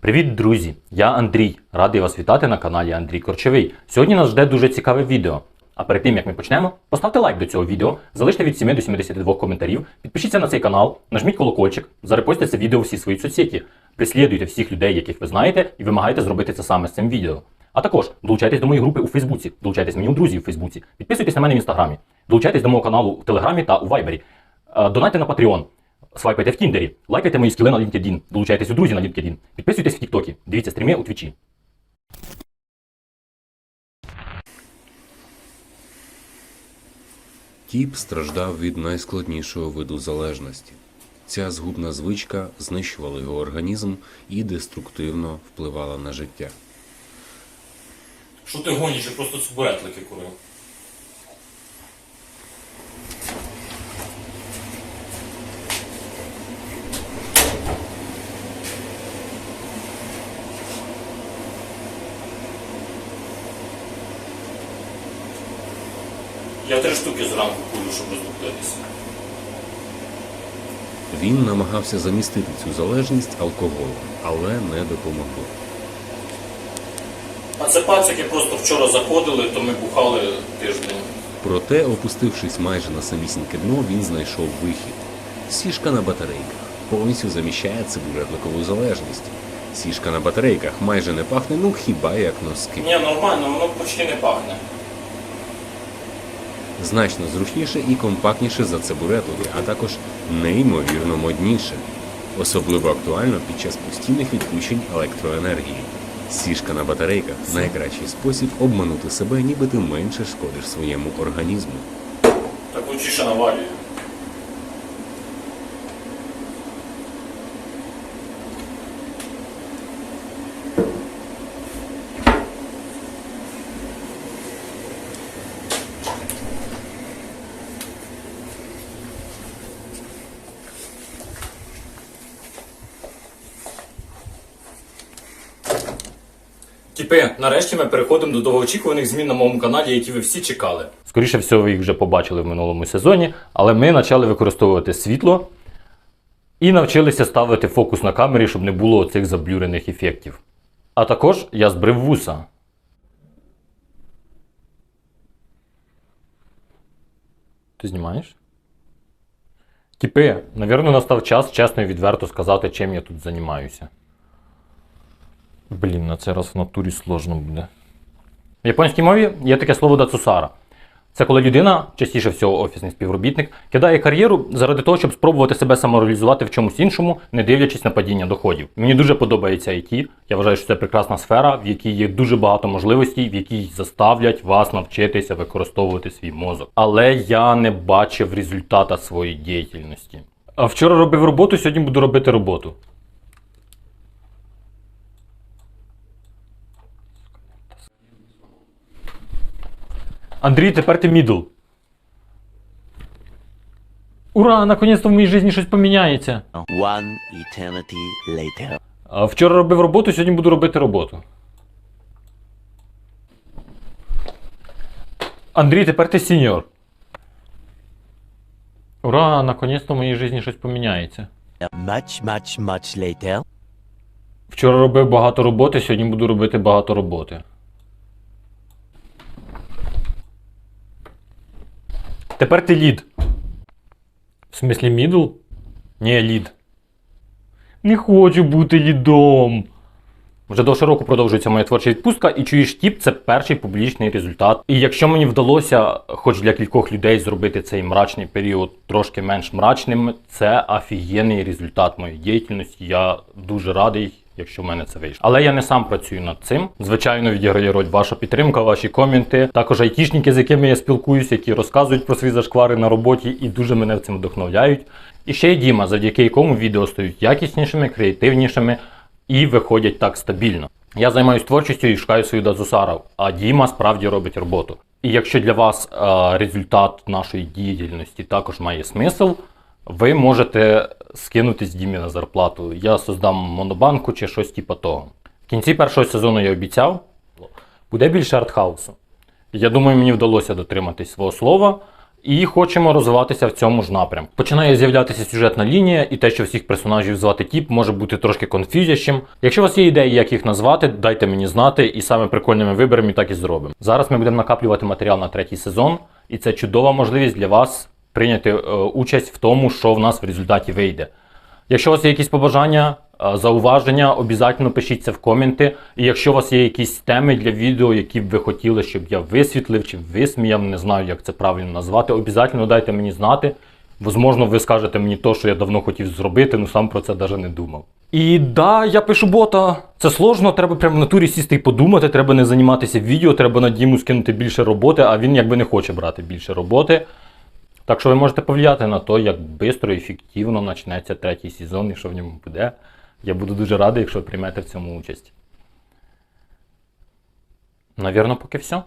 Привіт, друзі! Я Андрій. Радий вас вітати на каналі Андрій Корчевий. Сьогодні нас жде дуже цікаве відео. А перед тим як ми почнемо, поставте лайк до цього відео, залиште від 7 до 72 коментарів, підпишіться на цей канал, нажміть колокольчик, зарепостите це відео у всі свої соцсеті, прислідуйте всіх людей, яких ви знаєте, і вимагайте зробити це саме з цим відео. А також долучайтесь до моєї групи у Фейсбуці, долучайтесь мені у друзі у Фейсбуці, підписуйтесь на мене в інстаграмі, долучайтесь до мого каналу в Телеграмі та у Вайбері. Е, Донайте на Patreon. Свайпайте в Тіндері, лайкайте мої скіли на LinkedIn, долучайтесь у друзі на LinkedIn, підписуйтесь в Тіктокі, дивіться стріми у Твічі. Кіп страждав від найскладнішого виду залежності. Ця згубна звичка знищувала його організм і деструктивно впливала на життя. Що ти гониш, я просто цукуретлики курив. Я три штуки зранку курю, щоб розбудитися. Він намагався замістити цю залежність алкоголем, але не допомогло. А це пацики просто вчора заходили, то ми бухали тиждень. Проте, опустившись майже на самісіньке дно, він знайшов вихід. Сішка на батарейках повністю заміщає цибуретликову залежність. Сішка на батарейках майже не пахне, ну хіба як носки. Ні, нормально, воно почти не пахне. Значно зручніше і компактніше за цибуретові, а також неймовірно модніше. Особливо актуально під час постійних відключень електроенергії. Сішка на батарейках найкращий спосіб обманути себе, ніби ти менше шкодиш своєму організму. Так лучше навалюю. Тіпи, нарешті ми переходимо до довгоочікуваних змін на моєму каналі, які ви всі чекали. Скоріше всього, ви їх вже побачили в минулому сезоні, але ми почали використовувати світло і навчилися ставити фокус на камері, щоб не було цих заблюрених ефектів. А також я збрив вуса. Ти знімаєш? Тіпи, навірно, настав час чесно і відверто сказати, чим я тут займаюся. Блін, на цей раз в натурі сложно буде. В японській мові є таке слово дацусара. Це коли людина, частіше всього офісний співробітник, кидає кар'єру заради того, щоб спробувати себе самореалізувати в чомусь іншому, не дивлячись на падіння доходів. Мені дуже подобається IT. Я вважаю, що це прекрасна сфера, в якій є дуже багато можливостей, в якій заставлять вас навчитися використовувати свій мозок. Але я не бачив результата своєї діяльності. А вчора робив роботу, сьогодні буду робити роботу. Андрій, тепер ти мідл. Ура! Наконець-то в моїй житті щось поміняється. One eternity later. А Вчора робив роботу, сьогодні буду робити роботу. Андрій, тепер ти сіньор. Ура! Наконець-то в моїй житті щось поміняється. Much, much, much later. Вчора робив багато роботи, сьогодні буду робити багато роботи. Тепер ти лід. В смислі мідл? Ні, лід. Не хочу бути лідом. Вже довше року продовжується моя творча відпустка, і чуєш тіп це перший публічний результат. І якщо мені вдалося, хоч для кількох людей, зробити цей мрачний період трошки менш мрачним, це офігенний результат моєї діяльності. Я дуже радий, якщо в мене це вийшло. Але я не сам працюю над цим. Звичайно, відіграє роль ваша підтримка, ваші коменти. Також айтішники, з якими я спілкуюся, які розказують про свої зашквари на роботі і дуже мене в цим вдохновляють. І ще й Діма, завдяки якому відео стають якіснішими, креативнішими і виходять так стабільно. Я займаюся творчістю і шукаю свою дазусара, а Діма справді робить роботу. І якщо для вас е, результат нашої діяльності також має смисл, ви можете скинутись Дімі на зарплату. Я создам монобанку чи щось типу того. В кінці першого сезону я обіцяв, буде більше артхаусу. Я думаю, мені вдалося дотриматись свого слова. І хочемо розвиватися в цьому ж напрямку. Починає з'являтися сюжетна лінія, і те, що всіх персонажів звати тіп, може бути трошки конфюзящим. Якщо у вас є ідеї, як їх назвати, дайте мені знати, і саме прикольними виборами так і зробимо. Зараз ми будемо накаплювати матеріал на третій сезон, і це чудова можливість для вас прийняти е, участь в тому, що в нас в результаті вийде. Якщо у вас є якісь побажання, е, зауваження, обов'язково пишіть це в коменти. І якщо у вас є якісь теми для відео, які б ви хотіли, щоб я висвітлив чи висміяв, не знаю, як це правильно назвати, обов'язково дайте мені знати. Возможно, ви скажете мені то, що я давно хотів зробити, ну сам про це навіть не думав. І да, я пишу бота. Це сложно, треба прямо в натурі сісти і подумати, треба не займатися відео, треба на Діму скинути більше роботи, а він якби не хоче брати більше роботи. Так що ви можете повлияти на те, як швидко і ефективно почнеться третій сезон і що в ньому буде. Я буду дуже радий, якщо ви приймете в цьому участь. Навірно, поки все.